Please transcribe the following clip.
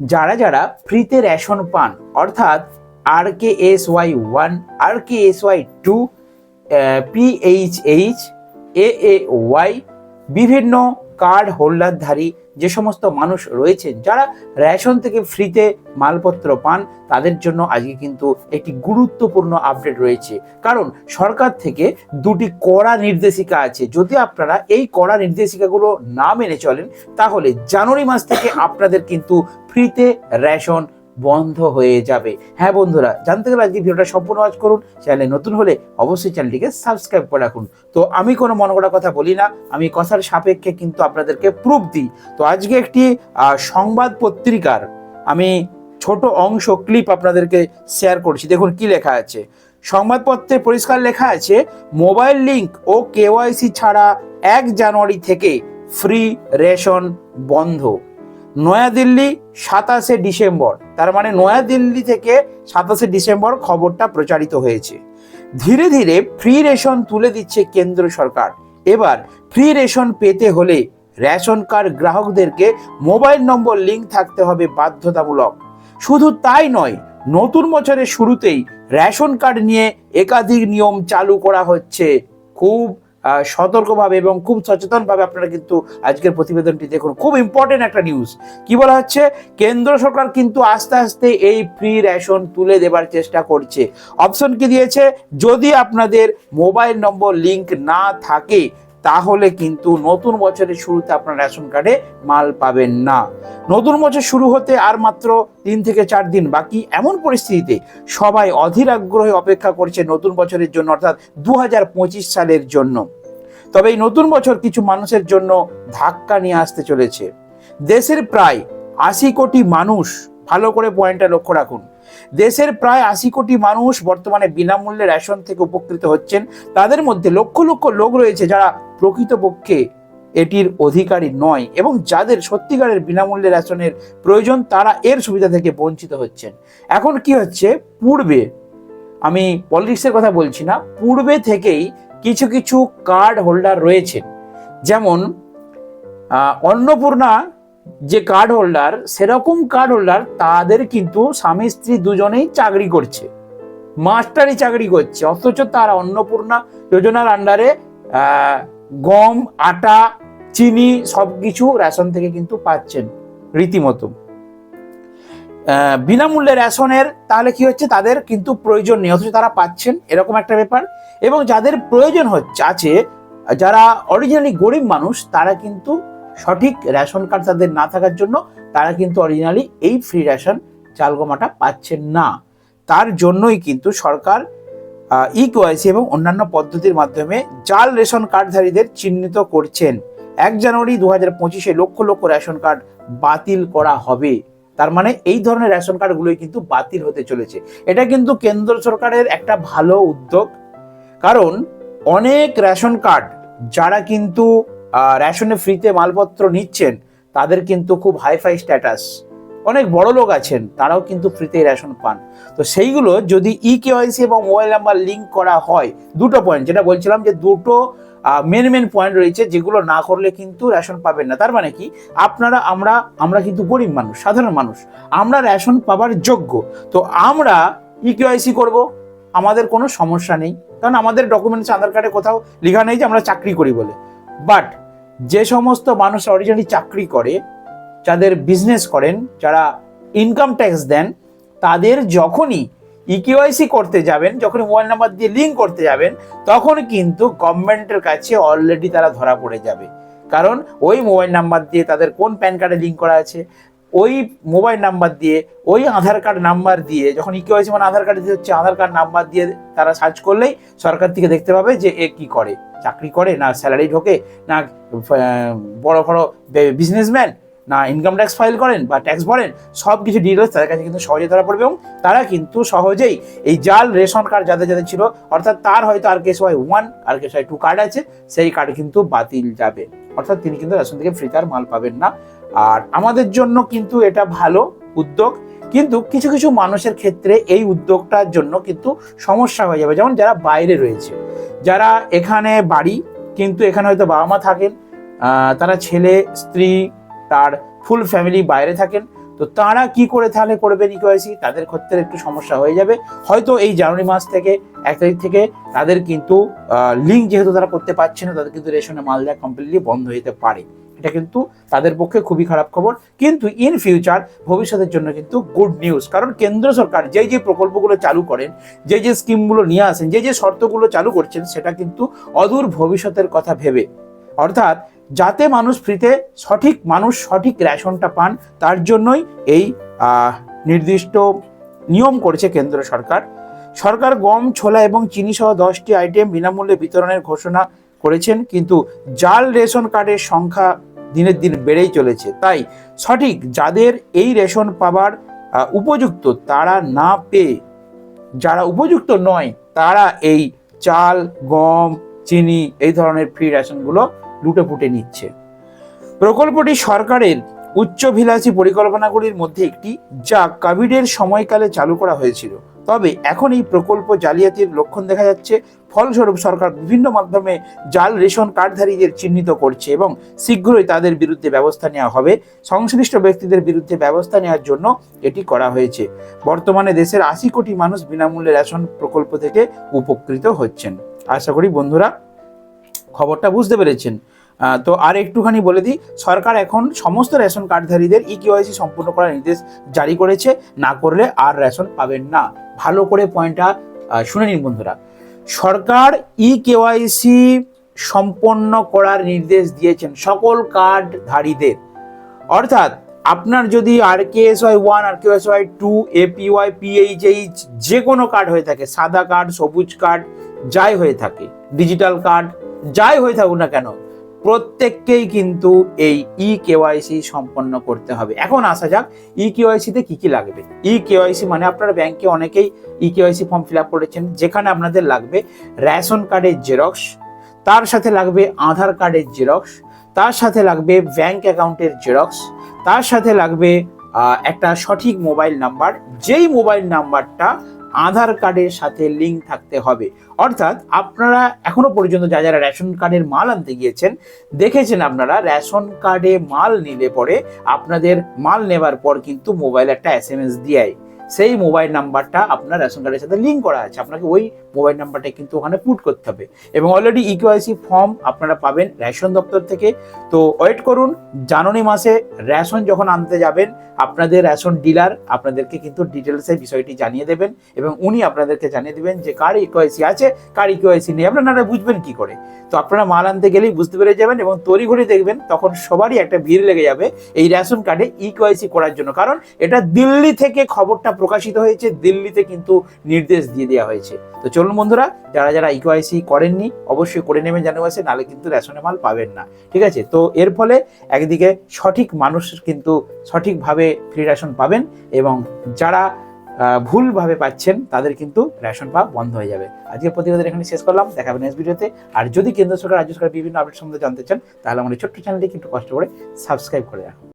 যারা যারা ফ্রিতে রেশন পান, অর্থাৎ R K S Y one R K S Y two PHH A A Y বিভিন্ন কার্ড হোল্ডারধারী যে সমস্ত মানুষ রয়েছেন যারা রেশন থেকে ফ্রিতে মালপত্র পান, তাদের জন্য আজকে কিন্তু একটি গুরুত্বপূর্ণ আপডেট রয়েছে। কারণ সরকার থেকে দুটি কড়া নির্দেশিকা আছে। যদি আপনারা এই কড়া নির্দেশিকাগুলো না মেনে চলেন, তাহলে জানুয়ারি মাস থেকে আপনাদের কিন্তু ফ্রিতে রেশন বন্ধ হয়ে যাবে। হ্যাঁ বন্ধুরা, জানতে গেলে আজকে ভিডিওটা সম্পূর্ণ ওয়াচ করুন চ্যানেলে নতুন হলে অবশ্যই চ্যানেলটিকে সাবস্ক্রাইব করে রাখুন। তো আমি কোনো মনে করা কথা বলি না, আমি কথার সাপেক্ষে কিন্তু আপনাদেরকে প্রুফ দিই। তো আজকে একটি সংবাদ পত্রিকার আমি ছোট অংশ ক্লিপ আপনাদেরকে শেয়ার করছি। দেখুন কি লেখা আছে। সংবাদপত্রে পরিষ্কার লেখা আছে মোবাইল লিংক ও কেওয়াইসি ছাড়া এক জানুয়ারি থেকে ফ্রি রেশন বন্ধ। নয়াদিল্লি সাতাশে ডিসেম্বর। তার মানে নয়াদিল্লি থেকে সাতাশে ডিসেম্বর খবরটা প্রচারিত হয়েছে। ধীরে ধীরে ফ্রি রেশন তুলে দিচ্ছে কেন্দ্র সরকার। এবার ফ্রি রেশন পেতে হলে রেশন কার্ড গ্রাহকদেরকে মোবাইল নম্বর লিঙ্ক থাকতে হবে বাধ্যতামূলক। শুধু তাই নয়, নতুন বছরের শুরুতেই রেশন কার্ড নিয়ে একাধিক নিয়ম চালু করা হচ্ছে। খুব সতর্কভাবে এবং খুব সচেতনভাবে আপনারা কিন্তু আজকের প্রতিবেদনটি দেখুন। খুব ইম্পর্টেন্ট একটা নিউজ কি বলা হচ্ছে? কেন্দ্র সরকার কিন্তু আস্তে আস্তে এই ফ্রি রেশন তুলে দেবার চেষ্টা করছে। অপশন কি দিয়েছে? যদি আপনাদের মোবাইল নম্বর লিংক না থাকে তাহলে কিন্তু নতুন বছরের শুরুতে আপনার রেশন কার্ডে মাল পাবেন না। নতুন বছর শুরু হতে আর মাত্র তিন থেকে চার দিন বাকি। এমন পরিস্থিতিতে সবাই অধীর আগ্রহে অপেক্ষা করছে নতুন বছরের জন্য, অর্থাৎ দু হাজার পঁচিশ সালের জন্য। তবে এই নতুন বছর কিছু মানুষের জন্য ধাক্কা নিয়ে আসতে চলেছে। দেশের প্রায় আশি কোটি মানুষ, ভালো করে পয়েন্টটা লক্ষ্য রাখুন। দেশের প্রায় আশি কোটি মানুষ বর্তমানে বিনামূল্যে রেশন থেকে উপকৃত হচ্ছেন। তাদের মধ্যে লক্ষ লক্ষ লোক রয়েছে যারা প্রকৃতপক্ষে এটির অধিকারী নয় এবং যাদের সত্যিকারের বিনামূল্যে রেশনের প্রয়োজন, তারা এর সুবিধা থেকে বঞ্চিত হচ্ছেন। এখন কি হচ্ছে? পূর্বে, আমি পলিটিক্সের কথা বলছি না, পূর্বে থেকেই কিছু কিছু কার্ড হোল্ডার রয়েছেন। যেমন অন্নপূর্ণা যে কার্ড হোল্ডার, সেরকম কার্ড হোল্ডার তাদের কিন্তু স্বামী, স্ত্রী দুজনেই চাকরি করছে। মাস্টারি চাকরি করছে, অথচ তারা অন্নপূর্ণা যোজনার আন্ডারে গম, আটা, চিনি সব কিছু রেশন থেকে কিন্তু পাচ্ছেন রীতিমতো। বিনামূল্যে রেশনের তাহলে কি হচ্ছে? তাদের কিন্তু প্রয়োজন নেই, অথচ তারা পাচ্ছেন, এরকম একটা ব্যাপার। এবং যাদের প্রয়োজন হচ্ছে, আছে, যারা অরিজিনালি গরিব মানুষ, তারা কিন্তু সঠিক রেশন কার্ড তাদের না থাকার জন্য তারা কিন্তু অরিজিনালি এই ফ্রি রেশন চাল গমাটা পাচ্ছেন না। তার জন্যই কিন্তু সরকার ই কেওয়াইসি এবং অন্যান্য পদ্ধতির মাধ্যমে জাল রেশন কার্ডধারীদের চিহ্নিত করছেন। এক জানুয়ারি দু হাজার পঁচিশে লক্ষ লক্ষ রেশন কার্ড বাতিল করা হবে। তার মানে এই ধরনের রেশন কার্ডগুলোই কিন্তু বাতিল হতে চলেছে। এটা কিন্তু কেন্দ্র সরকারের একটা ভালো উদ্যোগ। কারণ অনেক রেশন কার্ড যারা কিন্তু রেশনে ফ্রিতে মালপত্র নিচ্ছেন, তাদের কিন্তু খুব হাইফাই স্ট্যাটাস অনেক বড় লোক আছেন, তারাও কিন্তু ফ্রিতে রেশন পান। তো সেইগুলো যদি ই কেওয়াইসি এবং মোবাইল নাম্বার লিঙ্ক করা হয়, দুটো পয়েন্ট যেটা বলছিলাম যে দুটো মেন মেন পয়েন্ট রয়েছে, যেগুলো না করলে কিন্তু রেশন পাবেন না। তার মানে কি? আপনারা, আমরা আমরা কিন্তু গরিব মানুষ, সাধারণ মানুষ। আমরা রেশন পাবার যোগ্য। তো আমরা ই কেওয়াইসি করব, আমাদের কোনো সমস্যা নেই। কারণ আমাদের ডকুমেন্টস আধার কার্ডে কোথাও লেখা নেই যে আমরা চাকরি করি বলে। বাট যে সমস্ত মানুষ অরিজিনালি চাকরি করে যাদের বিজনেস করেন, যারা ইনকাম ট্যাক্স দেন, তাদের যখনই ইকেওয়াইসি করতে যাবেন যখন মোবাইল নাম্বার দিয়ে লিঙ্ক করতে যাবেন, তখন কিন্তু গভর্নমেন্টের কাছে অলরেডি তারা ধরা পড়ে যাবে। কারণ ওই মোবাইল নাম্বার দিয়ে তাদের কোন প্যান কার্ডে লিঙ্ক করা আছে, ওই মোবাইল নাম্বার দিয়ে, ওই আধার কার্ড নাম্বার দিয়ে, যখন ইকেওয়াইসি মানে আধার কার্ড দিয়ে হচ্ছে, আধার কার্ড নাম্বার দিয়ে তারা সার্চ করলেই সরকার থেকে দেখতে পাবে যে এ কি করে। চাকরি করে, না স্যালারি ঢোকে, না বড় বড় বিজনেসম্যান না ইনকাম ট্যাক্স ফাইল করেন বা ট্যাক্স ভরেন সব কিছু ডিটেলস তাদের কাছে কিন্তু সহজে ধরা পড়বে এবং তারা কিন্তু সহজেই এই জাল রেশন কার্ড যাদের যাদের ছিল, অর্থাৎ তার হয়তো R K S Y one R K S Y two card আছে, সেই কার্ড কিন্তু বাতিল যাবে। অর্থাৎ তিনি কিন্তু রেশন থেকে ফ্রিতে আর মাল পাবেন না। আর আমাদের জন্য কিন্তু এটা ভালো উদ্যোগ, কিন্তু কিছু কিছু মানুষের ক্ষেত্রে এই উদ্যোগটার জন্য কিন্তু সমস্যা হয়ে যাবে। যেমন যারা বাইরে রয়েছে, যারা এখানে বাড়ি, কিন্তু এখানে হয়তো বাবা মা থাকেন তারা ছেলে, স্ত্রী তার ফুল ফ্যামিলি বাইরে থাকেন, তো তারা কি করে তাহলে করবেন ইকোয়াইসি তাদের ক্ষেত্রে একটু সমস্যা হয়ে যাবে। হয়তো এই জানুয়ারি মাস থেকে, এক তারিখ থেকে তাদের কিন্তু লিঙ্ক যেহেতু তারা করতে পারছে না, তাদের কিন্তু রেশনে মাল দেওয়া কমপ্লিটলি বন্ধ যেতে পারে। এটা কিন্তু তাদের পক্ষে খুবই খারাপ খবর। কিন্তু ইন ফিউচার ভবিষ্যতের জন্য কিন্তু গুড নিউজ কারণ কেন্দ্র সরকার যেই যে প্রকল্পগুলো চালু করেন যে যে স্কিমগুলো নিয়ে আসেন যে যে শর্তগুলো চালু করছেন, সেটা কিন্তু অদূর ভবিষ্যতের কথা ভেবে অর্থাৎ যাতে মানুষ ফ্রিতে সঠিক মানুষ সঠিক রেশনটা পান, তার জন্যই এই নির্দিষ্ট নিয়ম করেছে কেন্দ্র সরকার। সরকার গম, ছোলা এবং চিনি সহ দশটি আইটেম বিনামূল্যে বিতরণের ঘোষণা করেছেন, কিন্তু জাল রেশন কার্ডের সংখ্যা দিনের দিন বেড়েই চলেছে। তাই সঠিক যাদের এই রেশন পাবার উপযুক্ত তারা না পেয়ে, যারা উপযুক্ত নয়, তারা এই চাল, গম চিনি এই ধরনের ফ্রি রেশনগুলো লুটে ফুটে নিচ্ছে। প্রকল্পটি সরকারের উচ্চভিলাষী পরিকল্পনাগুলির মধ্যে একটি যা কোভিডের সময়কালে চালু করা হয়েছিল। তবে এখন এই প্রকল্প জালিয়াতির লক্ষণ দেখা যাচ্ছে। ফলস্বরূপ সরকার বিভিন্ন মাধ্যমে জাল রেশন কার্ডধারীদের চিহ্নিত করছে এবং শীঘ্রই তাদের বিরুদ্ধে ব্যবস্থা নেওয়া হবে। সংশ্লিষ্ট ব্যক্তিদের বিরুদ্ধে ব্যবস্থা নেওয়ার জন্য এটি করা হয়েছে। বর্তমানে দেশের আশি কোটি মানুষ বিনামূল্যে রেশন প্রকল্প থেকে উপকৃত হচ্ছেন। আশা করি বন্ধুরা খবরটা বুঝতে পেরেছেন। তো আর একটুখানি বলে দিই, সরকার এখন সমস্ত রেশন কার্ডধারীদের ই কেওয়াইসি সম্পূর্ণ করার নির্দেশ জারি করেছে, না করলে আর রেশন পাবেন না। ভালো করে পয়েন্টটা শুনে নিন বন্ধুরা। সরকার ই কেওয়াইসি সম্পন্ন করার নির্দেশ দিয়েছেন সকল কার্ডধারীদের। অর্থাৎ আপনার যদি R K S Y one R K S Y two APY PHH যে কোনো কার্ড হয়ে থাকে, সাদা কার্ড সবুজ কার্ড যাই হয়ে থাকে ডিজিটাল কার্ড যাই হয়ে থাকুক না কেন, প্রত্যেককেই কিন্তু এই ই কেওয়াইসি সম্পন্ন করতে হবে। এখন আসা যাক ই কেওয়াইসিতে কি কি লাগবে? ই কেওয়াইসি মানে আপনারা ব্যাংকে অনেকেই e KYC form fill up করেছেন, যেখানে আপনাদের লাগবে রেশন কার্ডের জেরক্স তার সাথে লাগবে আধার কার্ডের জেরক্স তার সাথে লাগবে ব্যাংক অ্যাকাউন্টের জেরক্স তার সাথে লাগবে একটা সঠিক মোবাইল নাম্বার যেই মোবাইল নাম্বারটা আধার কার্ডের সাথে লিঙ্ক থাকতে হবে। অর্থাৎ আপনারা এখনও পর্যন্ত যা যারা রেশন কার্ডের মাল আনতে গিয়েছেন, দেখেছেন আপনারা রেশন কার্ডে মাল নিলে পরে আপনাদের মাল নেবার পর কিন্তু মোবাইল একটা এস এম এস দিয়ে। সেই মোবাইল নাম্বারটা আপনার রেশন কার্ডের সাথে লিঙ্ক করা আছে। আপনাকে ওই মোবাইল নাম্বারটা কিন্তু ওখানে পুট করতে হবে। এবং অলরেডি ইকেওয়াইসি ফর্ম আপনারা পাবেন রেশন দপ্তর থেকে। তো ওয়েট করুন, জানুয়ারি মাসে রেশন যখন আনতে যাবেন, আপনাদের রেশন ডিলার আপনাদেরকে কিন্তু ডিটেলসে বিষয়টি জানিয়ে দেবেন এবং উনি আপনাদেরকে জানিয়ে দেবেন যে কার ইকেওয়াইসি আছে, কার ইকেওয়াইসি নেই। আপনারা বুঝবেন কি করে? তো আপনারা মাল আনতে গেলেই বুঝতে পেরে যাবেন এবং তড়িঘড়ি দেখবেন, তখন সবারই একটা ভিড় লেগে যাবে এই রেশন কার্ডে ইকেওয়াইসি করার জন্য। কারণ এটা দিল্লি থেকে খবরটা প্রকাশিত হয়েছে, দিল্লিতে কিন্তু নির্দেশ দিয়ে দেওয়া হয়েছে। তো চলুন বন্ধুরা, যারা যারা ইকোআইসি করেননি, অবশ্যই করে নেবেন জানুয়ারি নালে কিন্তু রেশনে মাল পাবেন না। ঠিক আছে? তো এর ফলে একদিকে সঠিক মানুষ কিন্তু সঠিকভাবে ফ্রি রেশন পাবেন এবং যারা ভুলভাবে পাচ্ছেন, তাদের কিন্তু রেশন পাওয়া বন্ধ হয়ে যাবে। আজকের প্রতিবেদন এখানে শেষ করলাম। দেখাবেন নেক্সট ভিডিওতে। আর যদি কেন্দ্র সরকার, রাজ্য সরকার বিভিন্ন আপডেট সম্বন্ধে জানতে চান, তাহলে আমাদের ছোট্ট চ্যানেলটি কিন্তু কষ্ট করে সাবস্ক্রাইব করে রাখুন।